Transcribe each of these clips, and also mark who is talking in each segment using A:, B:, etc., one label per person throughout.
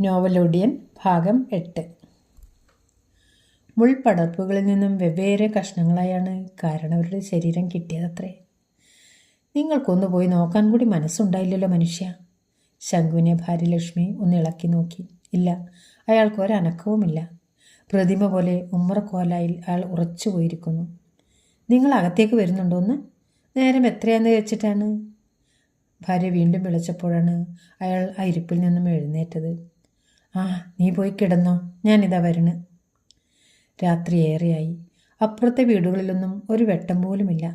A: നോവലൊഡിയൻ ഭാഗം എട്ട്. മുൾപടർപ്പുകളിൽ നിന്നും വെവ്വേറെ കഷ്ണങ്ങളായാണ് കാരണവരുടെ ശരീരം കിട്ടിയതത്രേ. നിങ്ങൾക്കൊന്നു പോയി നോക്കാൻ കൂടി മനസ്സുണ്ടായില്ലല്ലോ മനുഷ്യ. ശംഖുവിനെ ഭാര്യലക്ഷ്മി ഒന്ന് ഇളക്കി നോക്കി. ഇല്ല അയാൾക്ക് ഒരനക്കവുമില്ല പ്രതിമ പോലെ ഉമ്മറക്കോലായിൽ അയാൾ ഉറച്ചു പോയിരിക്കുന്നു. നിങ്ങൾ അകത്തേക്ക് വരുന്നുണ്ടോന്ന് നേരം എത്രയാന്ന് വെച്ചിട്ടാണ്? ഭാര്യ വീണ്ടും വിളിച്ചപ്പോഴാണ് അയാൾ ആ ഇരിപ്പിൽ നിന്നും എഴുന്നേറ്റത്. ആ നീ പോയി കിടന്നോ. ഞാനിതാ വരണ് രാത്രി ഏറെയായി. അപ്പുറത്തെ വീടുകളിലൊന്നും ഒരു വെട്ടം പോലുമില്ല.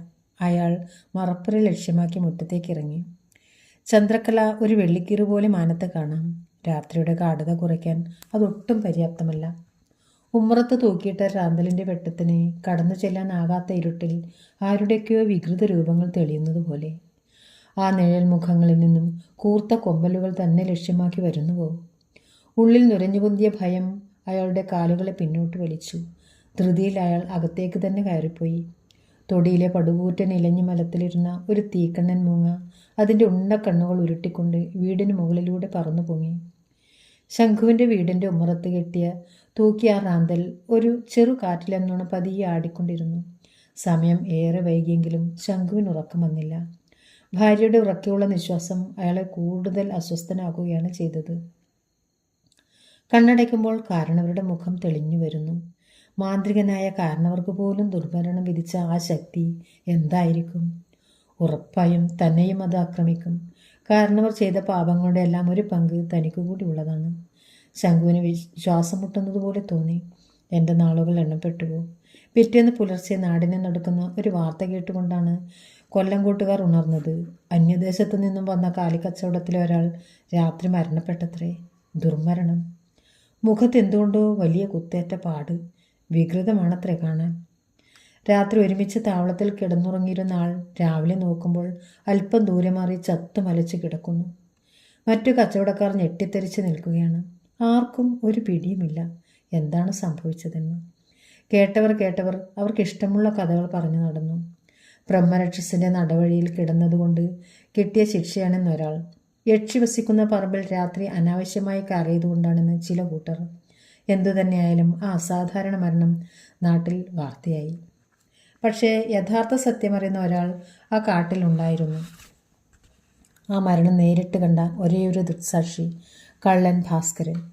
A: അയാൾ മറപ്പുര ലക്ഷ്യമാക്കി മുറ്റത്തേക്ക് ഇറങ്ങി ചന്ദ്രക്കല ഒരു വെള്ളിക്കീറ് പോലെ മാനത്ത് കാണാം. രാത്രിയുടെ ഗാഠത കുറയ്ക്കാൻ അതൊട്ടും പര്യാപ്തമല്ല. ഉമ്മറത്ത് തൂക്കിയിട്ട റാന്തലിന്റെ വെട്ടത്തിന് കടന്നു ചെല്ലാനാകാത്ത ഇരുട്ടിൽ ആരുടെയൊക്കെയോ വികൃത രൂപങ്ങൾ തെളിയുന്നത് പോലെ. ആ നിഴൽ മുഖങ്ങളിൽ നിന്നും കൂർത്ത കൊമ്പലുകൾ തന്നെ ലക്ഷ്യമാക്കി വരുന്നുവോ? ഉള്ളിൽ നുരഞ്ഞുപൊന്തിയ ഭയം അയാളുടെ കാലുകളെ പിന്നോട്ട് വലിച്ചു. ധൃതിയിൽ അയാൾ അകത്തേക്ക് തന്നെ കയറിപ്പോയി. തൊടിയിലെ പടുകൂറ്റൻ ഇലഞ്ഞു മലത്തിലിരുന്ന ഒരു തീക്കണ്ണൻ മൂങ്ങ അതിന്റെ ഉണ്ട കണ്ണുകൾ ഉരുട്ടിക്കൊണ്ട് വീടിന് മുകളിലൂടെ പറന്നു പൊങ്ങി. ശംഖുവിന്റെ വീടിന്റെ ഉമ്മറത്ത് കെട്ടിയ തൂക്കിയ റാന്തൽ ഒരു ചെറു കാറ്റിലെന്നോണം പതിയെ ആടിക്കൊണ്ടിരുന്നു. സമയം ഏറെ വൈകിയെങ്കിലും ശംഖുവിന് ഉറക്കം വന്നില്ല. ഭാര്യയുടെ ഉറക്കെയുള്ള നിശ്വാസം അയാളെ കൂടുതൽ അസ്വസ്ഥനാക്കുകയാണ് ചെയ്തത്. കണ്ണടയ്ക്കുമ്പോൾ കാരണവരുടെ മുഖം തെളിഞ്ഞു വരുന്നു. മാന്ത്രികനായ കാരണവർക്ക് പോലും ദുർഭരണം വിധിച്ച ആ ശക്തി എന്തായിരിക്കും? ഉറപ്പായും തന്നെയും അത് ആക്രമിക്കും. കാരണവർ ചെയ്ത പാപങ്ങളുടെ എല്ലാം ഒരു പങ്ക് തനിക്ക് കൂടി ഉള്ളതാണ്. ശംഖുവിന് വിശ്വാസം മുട്ടുന്നതുപോലെ തോന്നി. എന്റെ നാളുകൾ എണ്ണപ്പെട്ടുവോ? പിറ്റേന്ന് പുലർച്ചെ നാടിനെ നടക്കുന്ന ഒരു വാർത്ത കേട്ടുകൊണ്ടാണ് കൊല്ലംകോട്ടുകാർ ഉണർന്നത്. അന്യദേശത്തു നിന്നും വന്ന കാലിക്കച്ചവടത്തിലെ ഒരാൾ രാത്രി മരണപ്പെട്ടത്രേ. ദുർമരണം. മുഖത്ത് എന്തുകൊണ്ടോ വലിയ കുത്തേറ്റ പാട് വികൃതമാണത്രേ കാണാൻ. രാത്രി ഒരുമിച്ച് താവളത്തിൽ കിടന്നുറങ്ങിയിരുന്ന ആൾ രാവിലെ നോക്കുമ്പോൾ അല്പം ദൂരെ മാറി ചത്തു മലച്ച് കിടക്കുന്നു. മറ്റു കച്ചവടക്കാർ ഞെട്ടിത്തെറിച്ച് നിൽക്കുകയാണ്. ആർക്കും ഒരു പിടിയുമില്ല. എന്താണ് സംഭവിച്ചതെന്ന്. കേട്ടവർ കേട്ടവർ അവർക്ക് ഇഷ്ടമുള്ള കഥകൾ പറഞ്ഞു നടന്നു. ബ്രഹ്മരക്ഷസിന്റെ നടവഴിയിൽ കിടന്നതുകൊണ്ട് കിട്ടിയ ശിക്ഷയാണെന്നൊരാൾ യക്ഷി വസിക്കുന്ന പറമ്പിൽ രാത്രി അനാവശ്യമായി കയറിയതുകൊണ്ടാണെന്ന് ചില കൂട്ടർ. എന്തുതന്നെയായാലും ആ അസാധാരണ മരണം നാട്ടിൽ വാർത്തയായി. പക്ഷേ യഥാർത്ഥ സത്യമറിയുന്ന ഒരാൾ ആ കാട്ടിലുണ്ടായിരുന്നു ആ മരണം നേരിട്ട് കണ്ട ഒരേയൊരു ദൃക്സാക്ഷി കള്ളൻ ഭാസ്കരൻ.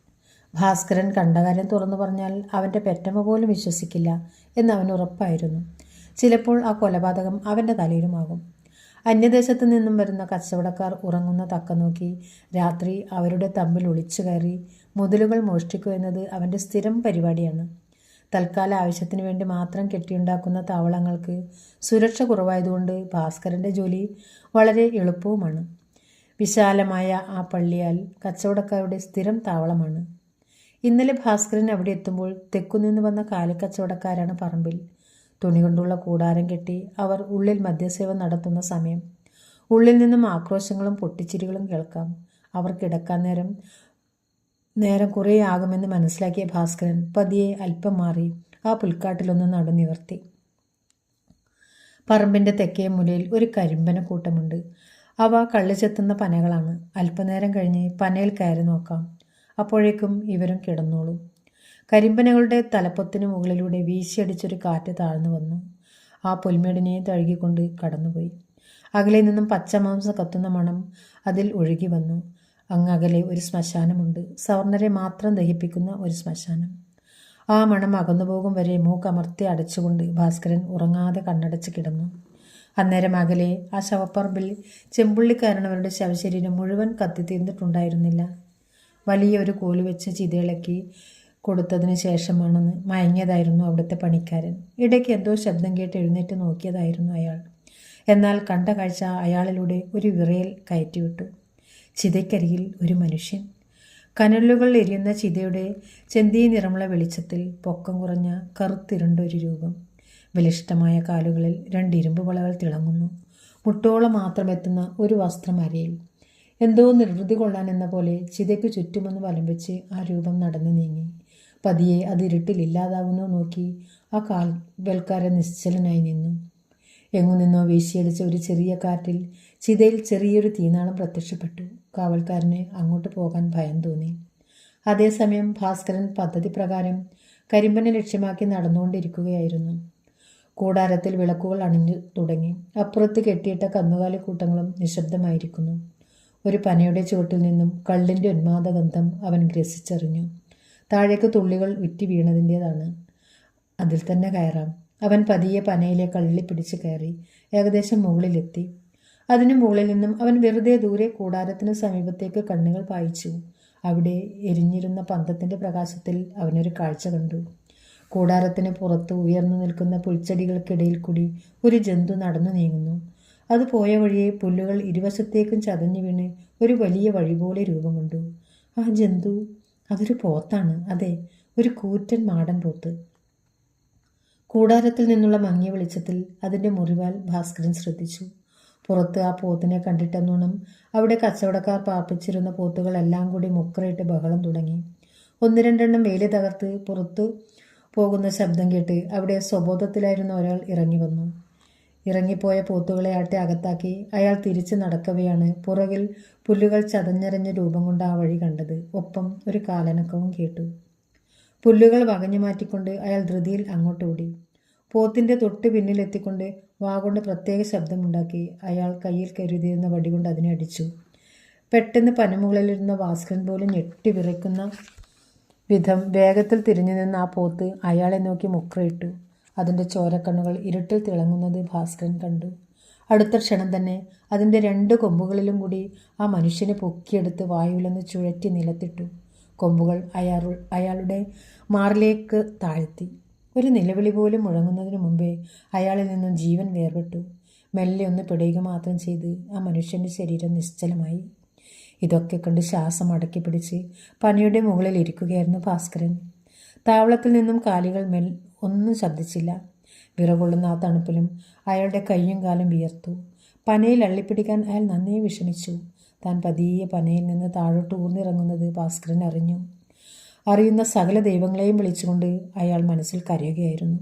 A: ഭാസ്കരൻ കണ്ട കാര്യം തുറന്നു പറഞ്ഞാൽ അവന്റെ പെറ്റമ്മ പോലും വിശ്വസിക്കില്ല എന്ന് അവന് ഉറപ്പായിരുന്നു. ചിലപ്പോൾ ആ കൊലപാതകം അവന്റെ തലയിലുമാകും അന്യദേശത്തു നിന്നും വരുന്ന കച്ചവടക്കാർ ഉറങ്ങുന്ന തക്ക നോക്കി രാത്രി അവരുടെ തമ്മിൽ ഒളിച്ചു കയറി മുതലുകൾ മോഷ്ടിക്കുക എന്നത് അവന്റെ സ്ഥിരം പരിപാടിയാണ്. തൽക്കാല ആവശ്യത്തിന് വേണ്ടി മാത്രം കെട്ടിയുണ്ടാക്കുന്ന താവളങ്ങൾക്ക് സുരക്ഷ കുറവായതുകൊണ്ട് ഭാസ്കരന്റെ ജോലി വളരെ എളുപ്പവുമാണ്. വിശാലമായ ആ പള്ളിയാൽ കച്ചവടക്കാരുടെ സ്ഥിരം താവളമാണ്. ഇന്നലെ ഭാസ്കരൻ അവിടെ എത്തുമ്പോൾ തെക്കുനിന്ന് വന്ന കാലിക്കച്ചവടക്കാരാണ് പറമ്പിൽ. തുണി കൊണ്ടുള്ള കൂടാരം കെട്ടി അവർ ഉള്ളിൽ മദ്യസേവ നടത്തുന്ന സമയം. ഉള്ളിൽ നിന്നും ആക്രോശങ്ങളും പൊട്ടിച്ചിരികളും കേൾക്കാം. അവർ കിടക്കാൻ നേരം നേരം കുറേ ആകുമെന്ന് മനസ്സിലാക്കിയ ഭാസ്കരൻ പതിയെ അല്പം മാറി ആ പുൽക്കാട്ടിലൊന്ന് നടുനിവർത്തി. പറമ്പിന്റെ തെക്കേ മുലയിൽ ഒരു കരിമ്പന കൂട്ടമുണ്ട്. അവ കള്ളിച്ചെത്തുന്ന പനകളാണ്. അല്പനേരം കഴിഞ്ഞ് പനയിൽ കയറി നോക്കാം. അപ്പോഴേക്കും ഇവരും കിടന്നോളും. കരിമ്പനകളുടെ തലപ്പത്തിന് മുകളിലൂടെ വീശിയടിച്ചൊരു കാറ്റ് താഴ്ന്നു വന്നു. ആ പുൽമേടിനെ തഴുകിക്കൊണ്ട് കടന്നുപോയി. അകലെ നിന്നും പച്ചമാംസം കത്തുന്ന മണം അതിൽ ഒഴുകി വന്നു. അങ്ങകലെ ഒരു ശ്മശാനമുണ്ട്. സവർണരെ മാത്രം ദഹിപ്പിക്കുന്ന ഒരു ശ്മശാനം. ആ മണം അകന്നുപോകും വരെ മൂക്കമർത്തി അടച്ചുകൊണ്ട് ഭാസ്കരൻ ഉറങ്ങാതെ കണ്ണടച്ച് കിടന്നു. അന്നേരം അകലെ ആ ശവപ്പറമ്പിൽ ചെമ്പുള്ളിക്കാരനവരുടെ ശവശരീരം മുഴുവൻ കത്തിത്തീർന്നിട്ടുണ്ടായിരുന്നില്ല. വലിയൊരു കോൽ വെച്ച് ചിതയിളക്കി കൊടുത്തതിന് ശേഷമാണെന്ന് മയങ്ങിയതായിരുന്നു അവിടുത്തെ പണിക്കാരൻ. ഇടയ്ക്ക് എന്തോ ശബ്ദം കേട്ട് എഴുന്നേറ്റ് നോക്കിയതായിരുന്നു അയാൾ. എന്നാൽ കണ്ട കാഴ്ച അയാളിലൂടെ ഒരു വിറയൽ കയറ്റിവിട്ടു. ചിതയ്ക്കരികിൽ ഒരു മനുഷ്യൻ. കനലുകൾ എരിയുന്ന ചിതയുടെ ചെന്തി നിറമുള്ള വെളിച്ചത്തിൽ പൊക്കം കുറഞ്ഞ കറുത്തിരുണ്ടൊരു രൂപം. ബലിഷ്ടമായ കാലുകളിൽ രണ്ട് ഇരുമ്പ് വളകൾ തിളങ്ങുന്നു. മുട്ടോളം മാത്രം എത്തുന്ന ഒരു വസ്ത്രം അരയിൽ എന്തോ നിർവൃതി കൊള്ളാൻ എന്ന പോലെ ചിതയ്ക്ക് ചുറ്റുമെന്ന് വലംബിച്ച് ആ രൂപം നടന്നു നീങ്ങി. പതിയെ അത് ഇരുട്ടിൽ ഇല്ലാതാകുന്നു നോക്കി. ആ കാൽവൽക്കാരൻ നിശ്ചലനായി നിന്നു. എങ്ങു നിന്നോ വീശിയടിച്ച ഒരു ചെറിയ കാറ്റിൽ ചിതയിൽ ചെറിയൊരു തീനാളം പ്രത്യക്ഷപ്പെട്ടു. കാവൽക്കാരന് അങ്ങോട്ട് പോകാൻ ഭയം തോന്നി. അതേസമയം ഭാസ്കരൻ പദ്ധതി പ്രകാരം കരിമ്പനെ ലക്ഷ്യമാക്കി നടന്നുകൊണ്ടിരിക്കുകയായിരുന്നു. കൂടാരത്തിൽ വിളക്കുകൾ അണിഞ്ഞു തുടങ്ങി. അപ്പുറത്ത് കെട്ടിയിട്ട കന്നുകാലി കൂട്ടങ്ങളും നിശബ്ദമായിരിക്കുന്നു. ഒരു പനയുടെ ചുവട്ടിൽ നിന്നും കള്ളിന്റെ ഉന്മാദഗന്ധം അവൻ ഗ്രസിച്ചറിഞ്ഞു. താഴേക്ക് തുള്ളികൾ ഉറ്റി വീണതിന്റേതാണ്. അതിൽ തന്നെ കയറാം. അവൻ പതിയെ പനയിലെ കള്ളി പിടിച്ച് കയറി ഏകദേശം മുകളിലെത്തി. അതിനു മുകളിൽ നിന്നും അവൻ വെറുതെ ദൂരെ കൂടാരത്തിന് സമീപത്തേക്ക് കണ്ണുകൾ പായിച്ചു. അവിടെ എരിഞ്ഞിരുന്ന പന്തത്തിന്റെ പ്രകാശത്തിൽ അവനൊരു കാഴ്ച കണ്ടു. കൂടാരത്തിന് പുറത്ത് ഉയർന്നു നിൽക്കുന്ന പുൽച്ചെടികൾക്കിടയിൽ കൂടി ഒരു ജന്തു നടന്നു നീങ്ങുന്നു. അത് പോയ വഴിയെ പുല്ലുകൾ ഇരുവശത്തേക്കും ചതഞ്ഞു വീണ് ഒരു വലിയ വഴി പോലെ രൂപം കൊണ്ടു. ആ ജന്തു അതൊരു പോത്താണ്. അതെ ഒരു കൂറ്റൻ മാടൻ പോത്ത്. കൂടാരത്തിൽ നിന്നുള്ള മങ്ങിയ വെളിച്ചത്തിൽ അതിന്റെ മുറിവാൽ ഭാസ്കരൻ ശ്രദ്ധിച്ചു. പുറത്ത് ആ പോത്തിനെ കണ്ടിട്ടെന്നോണം അവിടെ കച്ചവടക്കാർ പാർപ്പിച്ചിരുന്ന പോത്തുകളെല്ലാം കൂടി മുക്കറയിട്ട് ബഹളം തുടങ്ങി. ഒന്ന് രണ്ടെണ്ണം വേലി തകർത്ത് പുറത്തു പോകുന്ന ശബ്ദം കേട്ട് അവിടെ സ്വബോധത്തിലായിരുന്ന ഒരാൾ ഇറങ്ങി വന്നു. ഇറങ്ങിപ്പോയ പോത്തുകളെ ആട്ടി അകത്താക്കി അയാൾ തിരിച്ചു നടക്കവെയാണ് പുറകിൽ പുല്ലുകൾ ചതഞ്ഞരഞ്ഞ രൂപം കൊണ്ട് ആ വഴി കണ്ടത് ഒപ്പം ഒരു കാലനക്കവും കേട്ടു. പുല്ലുകൾ വകഞ്ഞു മാറ്റിക്കൊണ്ട് അയാൾ ധൃതിയിൽ അങ്ങോട്ടോടി പോത്തിന്റെ തൊട്ട് പിന്നിലെത്തിക്കൊണ്ട് വാഗൊണ്ട് പ്രത്യേക ശബ്ദമുണ്ടാക്കി അയാൾ കയ്യിൽ കരുതിയിരുന്ന വടികൊണ്ട് അതിനെ അടിച്ചു. പെട്ടെന്ന് പനമുകളിലിരുന്ന ഭാസ്കരൻ പോലും ഞെട്ടി വിറയ്ക്കുന്ന വിധം വേഗത്തിൽ തിരിഞ്ഞു നിന്ന ആ പോത്ത് അയാളെ നോക്കി മുക്രയിട്ടു. അതിന്റെ ചോരക്കണ്ണുകൾ ഇരുട്ടിൽ തിളങ്ങുന്നത് ഭാസ്കരൻ കണ്ടു. അടുത്ത ക്ഷണം തന്നെ അതിന്റെ രണ്ട് കൊമ്പുകളിലും കൂടി ആ മനുഷ്യനെ പൊക്കിയെടുത്ത് വായുവിലൊന്ന് ചുഴറ്റി നിലത്തിട്ടു. കൊമ്പുകൾ അയാൾ അയാളുടെ മാറിലേക്ക് താഴ്ത്തി. ഒരു നിലവിളി പോലും മുഴങ്ങുന്നതിന് മുമ്പേ അയാളിൽ നിന്നും ജീവൻ വേർപെട്ടു. മെല്ലെ ഒന്ന് പിടയുക മാത്രം ചെയ്ത് ആ മനുഷ്യന്റെ ശരീരം നിശ്ചലമായി. ഇതൊക്കെ കണ്ട് ശ്വാസം അടക്കി പിടിച്ച് പനിയുടെ മുകളിൽ ഇരിക്കുകയായിരുന്നു ഭാസ്കരൻ. താവളത്തിൽ നിന്നും കാലികൾ മെൽ ഒന്നും ശബ്ദിച്ചില്ല. വിറകൊള്ളുന്ന ആ തണുപ്പിലും അയാളുടെ കൈയും കാലും വിയർത്തു. പനയിൽ അള്ളിപ്പിടിക്കാൻ അയാൾ നന്നേ വിഷമിച്ചു. താൻ പതിയെ പനയിൽ നിന്ന് താഴോട്ട് ഊർന്നിറങ്ങുന്നത് ഭാസ്കരൻ അറിഞ്ഞു. അറിയുന്ന സകല ദൈവങ്ങളെയും വിളിച്ചുകൊണ്ട് അയാൾ മനസ്സിൽ കരയുകയായിരുന്നു.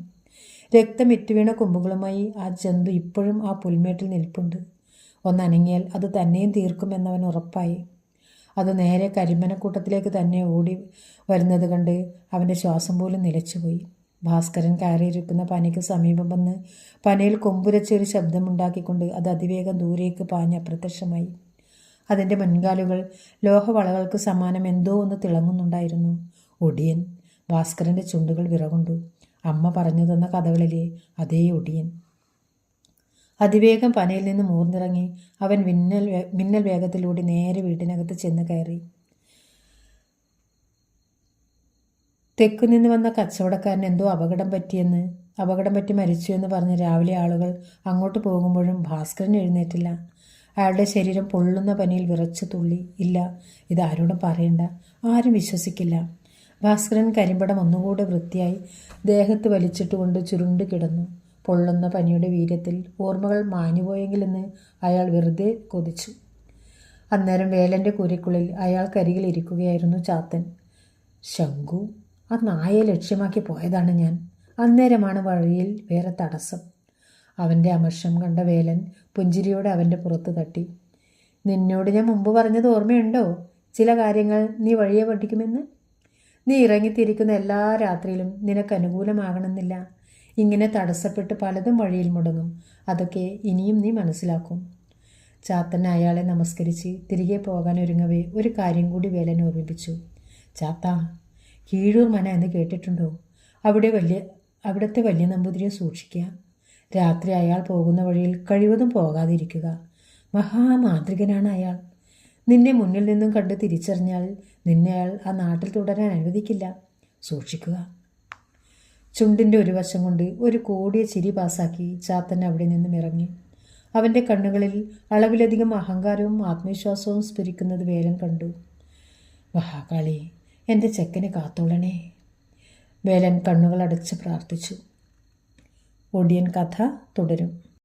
A: രക്തം ഇറ്റുവീണ കൊമ്പുകളുമായി ആ ജന്തു ഇപ്പോഴും ആ പുൽമേട്ടിൽ നിൽപ്പുണ്ട്. ഒന്നനങ്ങിയാൽ അത് തന്നെയും തീർക്കുമെന്നവൻ ഉറപ്പായി. അത് നേരെ കരിമനക്കൂട്ടത്തിലേക്ക് തന്നെ ഓടി വരുന്നത് കണ്ട് അവന്റെ ശ്വാസം പോലും നിലച്ചുപോയി. ഭാസ്കരൻ കയറിയിരിക്കുന്ന പനയ്ക്ക് സമീപം വന്ന് പനയിൽ കൊമ്പുരച്ചൊരു ശബ്ദമുണ്ടാക്കിക്കൊണ്ട് അത് അതിവേഗം ദൂരേക്ക് പാഞ്ഞ് അപ്രത്യക്ഷമായി. അതിന്റെ മുൻകാലുകൾ ലോഹവളകൾക്ക് സമാനം എന്തോ ഒന്ന് തിളങ്ങുന്നുണ്ടായിരുന്നു. ഒടിയൻ ഭാസ്കരന്റെ ചുണ്ടുകൾ വിറകൊണ്ടു. അമ്മ പറഞ്ഞു തന്ന കഥകളിലെ അതേ ഒടിയൻ. അതിവേഗം പനയിൽ നിന്ന് മൂർന്നിറങ്ങി അവൻ മിന്നൽ മിന്നൽ വേഗത്തിലൂടെ നേരെ വീട്ടിനകത്ത് ചെന്ന് കയറി. തെക്കുനിന്ന് വന്ന കച്ചവടക്കാരൻ എന്തോ അപകടം പറ്റിയെന്ന് അപകടം പറ്റി മരിച്ചു എന്ന് പറഞ്ഞ് രാവിലെ ആളുകൾ അങ്ങോട്ട് പോകുമ്പോഴും ഭാസ്കരൻ എഴുന്നേറ്റില്ല. അയാളുടെ ശരീരം പൊള്ളുന്ന പനിയിൽ വിറച്ചു തുള്ളി. ഇല്ല ഇത് ആരോടും പറയണ്ട. ആരും വിശ്വസിക്കില്ല. ഭാസ്കരൻ കരിമ്പടം ഒന്നുകൂടെ വൃത്തിയായി ദേഹത്ത് വലിച്ചിട്ടുകൊണ്ട് ചുരുണ്ട് കിടന്നു. പൊള്ളുന്ന പനിയുടെ വീര്യത്തിൽ ഓർമ്മകൾ മാഞ്ഞുപോയെങ്കിലെന്ന് അയാൾ വെറുതെ കൊതിച്ചു. അന്നേരം വേലന്റെ അയാൾ അയാൾക്കരികിൽ ഇരിക്കുകയായിരുന്നു ചാത്തൻ. ശങ്കു ആ നായയെ ലക്ഷ്യമാക്കി പോയതാണ് ഞാൻ. അന്നേരമാണ് വഴിയിൽ വേറെ തടസ്സം. അവന്റെ അമർഷം കണ്ട വേലൻ പുഞ്ചിരിയോടെ അവന്റെ പുറത്ത് തട്ടി. നിന്നോട് ഞാൻ മുമ്പ് പറഞ്ഞത് ഓർമ്മയുണ്ടോ? ചില കാര്യങ്ങൾ നീ വഴിയെ പഠിക്കുമെന്ന്? നീ ഇറങ്ങിത്തിരിക്കുന്ന എല്ലാ രാത്രിയിലും നിനക്ക് അനുകൂലമാകണമെന്നില്ല. ഇങ്ങനെ തടസ്സപ്പെട്ട് പലതും വഴിയിൽ മുടങ്ങും. അതൊക്കെ ഇനിയും നീ മനസ്സിലാക്കും. ചാത്തൻ അയാളെ നമസ്കരിച്ച് തിരികെ പോകാൻ ഒരുങ്ങവേ ഒരു കാര്യം കൂടി വേലൻ ഓർമ്മിപ്പിച്ചു. ചാത്ത കീഴൂർ മന എന്ന് കേട്ടിട്ടുണ്ടോ? അവിടെ വലിയ അവിടുത്തെ വലിയ നമ്പൂതിരിയെ സൂക്ഷിക്കുക. രാത്രി അയാൾ പോകുന്ന വഴിയിൽ കഴിവതും പോകാതിരിക്കുക. മഹാമാന്ത്രികനാണ് അയാൾ. നിന്നെ മുന്നിൽ നിന്നും കണ്ട് തിരിച്ചറിഞ്ഞാൽ നിന്നെ അയാൾ ആ നാട്ടിൽ തുടരാൻ അനുവദിക്കില്ല. സൂക്ഷിക്കുക. ചുണ്ടിന്റെ ഒരു വശം കൊണ്ട് ഒരു കോടിയ ചിരി പാസാക്കി ചാത്തൻ അവിടെ നിന്നും ഇറങ്ങി. അവന്റെ കണ്ണുകളിൽ അളവിലധികം അഹങ്കാരവും ആത്മവിശ്വാസവും സ്ഫുരിക്കുന്നത് വേലൻ കണ്ടു. മഹാകാളി എന്റെ ചെക്കനെ കാത്തോളണേ. വേലൻ കണ്ണുകളടച്ച് പ്രാർത്ഥിച്ചു. ഒടിയൻ കഥ തുടരും.